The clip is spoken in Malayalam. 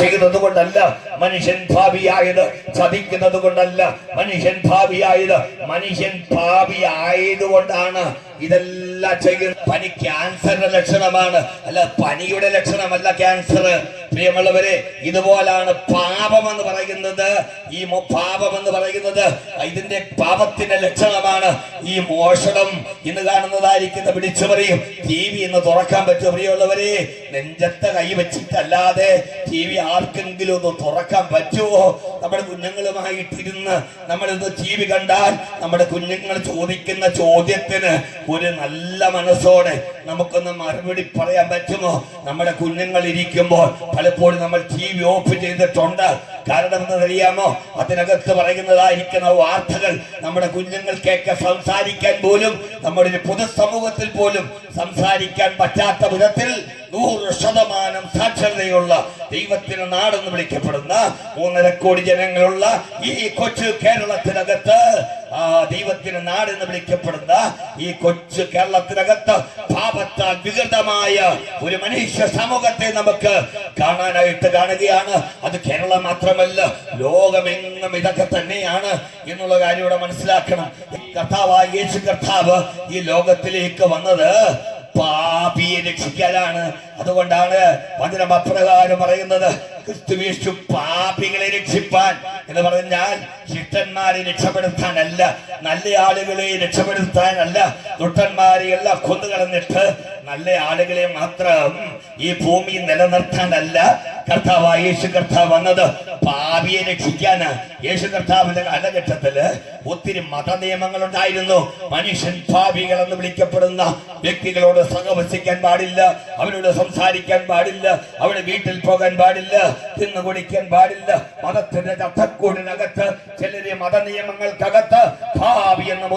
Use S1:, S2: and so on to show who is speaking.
S1: ചെയ്യുന്നത് കൊണ്ടല്ല മനുഷ്യൻ ഭാവിയായത് ചതിക്കുന്നത് കൊണ്ടല്ല മനുഷ്യൻ ഭാവിയായത്. മനുഷ്യൻ ഭാവി ആയതുകൊണ്ടാണ് ഇതെല്ലാം ചെയ്യുന്നത്. പനി ക്യാൻസറിന്റെ ലക്ഷണമാണ്. അല്ല പനിയുടെ ലക്ഷണമല്ല ക്യാൻസർ പ്രിയമുള്ളവരെ ഇതുപോലാണ് പാപം എന്ന് പറയുന്നത്. ഈ പാപം എന്ന് പറയുന്നത് ഇതിന്റെ പാപത്തിന്റെ ലക്ഷണമാണ്. ഈ മോഷണം ഇന്ന് കാണുന്നതായിരിക്കുന്ന പിടിച്ചുപറിയും. ടി വി ഇന്ന് തുറക്കാൻ പറ്റും പ്രിയമുള്ളവരെ? നെഞ്ചത്തെ കൈ വെച്ചിട്ടല്ലാതെ ടി വി ആർക്കെങ്കിലും ഒന്ന് തുറക്കാൻ പറ്റുമോ? നമ്മുടെ കുഞ്ഞുങ്ങളുമായിട്ടിരുന്ന് നമ്മളിത് ടി വി കണ്ടാൽ നമ്മുടെ കുഞ്ഞുങ്ങൾ ചോദിക്കുന്ന ചോദ്യത്തിന് ഒരു നല്ല മനസ്സോടെ നമുക്കൊന്ന് മറുപടി പറയാൻ പറ്റുമോ? നമ്മുടെ കുഞ്ഞുങ്ങൾ ഇരിക്കുമ്പോൾ പലപ്പോഴും നമ്മൾ ടി വി ഓഫ് ചെയ്തിട്ടുണ്ട്. കാരണം എന്ന് അറിയാമോ? അതിനകത്ത് പറയുന്നതായിരിക്കുന്ന വാർത്തകൾ. നമ്മുടെ കുഞ്ഞുങ്ങൾക്കൊക്കെ സംസാരിക്കാൻ പോലും നമ്മുടെ ഒരു പൊതുസമൂഹത്തിൽ പോലും സംസാരിക്കാൻ പറ്റാത്ത വിധത്തിൽ നൂറ് ശതമാനം സാക്ഷരതയുള്ള ദൈവത്തിന് നാടെന്ന് വിളിക്കപ്പെടുന്ന മൂന്നര കോടി ജനങ്ങളുള്ള ഈ കൊച്ചു കേരളത്തിനകത്ത് ആ ദൈവത്തിന് നാടെന്ന് വിളിക്കപ്പെടുന്ന ഈ കൊച്ചു കേരളത്തിനകത്ത് പാപത്താൽ വികൃതമായ ഒരു മനുഷ്യ സമൂഹത്തെ നമുക്ക് കാണാനായിട്ട് കാണുകയാണ്. അത് കേരളം മാത്രമല്ല ലോകമെങ്ങും ഇതൊക്കെ തന്നെയാണ് എന്നുള്ള കാര്യം ഇവിടെ മനസ്സിലാക്കണം. കർത്താവ് യേശു കർത്താവ് ഈ ലോകത്തിലേക്ക് വന്നത് പാപിയെ രക്ഷിക്കാനാണ് അതുകൊണ്ടാണ് വചനം അപ്രകാരം പറയുന്നത്. ക്രിസ്തുവേശു പാപികളെ രക്ഷിപ്പാൻ എന്ന് പറഞ്ഞാൽ ശിഷ്ടന്മാരെ രക്ഷപ്പെടുത്താനല്ല നല്ല ആളുകളെ രക്ഷപ്പെടുത്താനല്ല ദുഷ്ടന്മാരെ എല്ലാം കൊന്നുകളഞ്ഞിട്ട് നല്ല ആളുകളെ മാത്രം ഈ ഭൂമി നിലനിർത്താനല്ല കർത്താവായ യേശു കർത്താവ് വന്നത് പാപിയെ രക്ഷിക്കാൻ. യേശു കർത്താവിന്റെ കാലഘട്ടത്തിൽ ഒത്തിരി മത നിയമങ്ങൾ ഉണ്ടായിരുന്നു മനുഷ്യൻ പാപികൾ എന്ന് വിളിക്കപ്പെടുന്ന വ്യക്തികളോട് സഹവസിക്കാൻ പാടില്ല അവരോട് സംസാരിക്കാൻ പാടില്ല അവരുടെ വീട്ടിൽ പോകാൻ പാടില്ല തിന്നു കുടിക്കാൻ പാടില്ല മതത്തിന്റെ ചട്ടക്കൂടിനകത്ത് ചിലരെ മത നിയമങ്ങൾക്കകത്ത് ഭാവി എന്ന്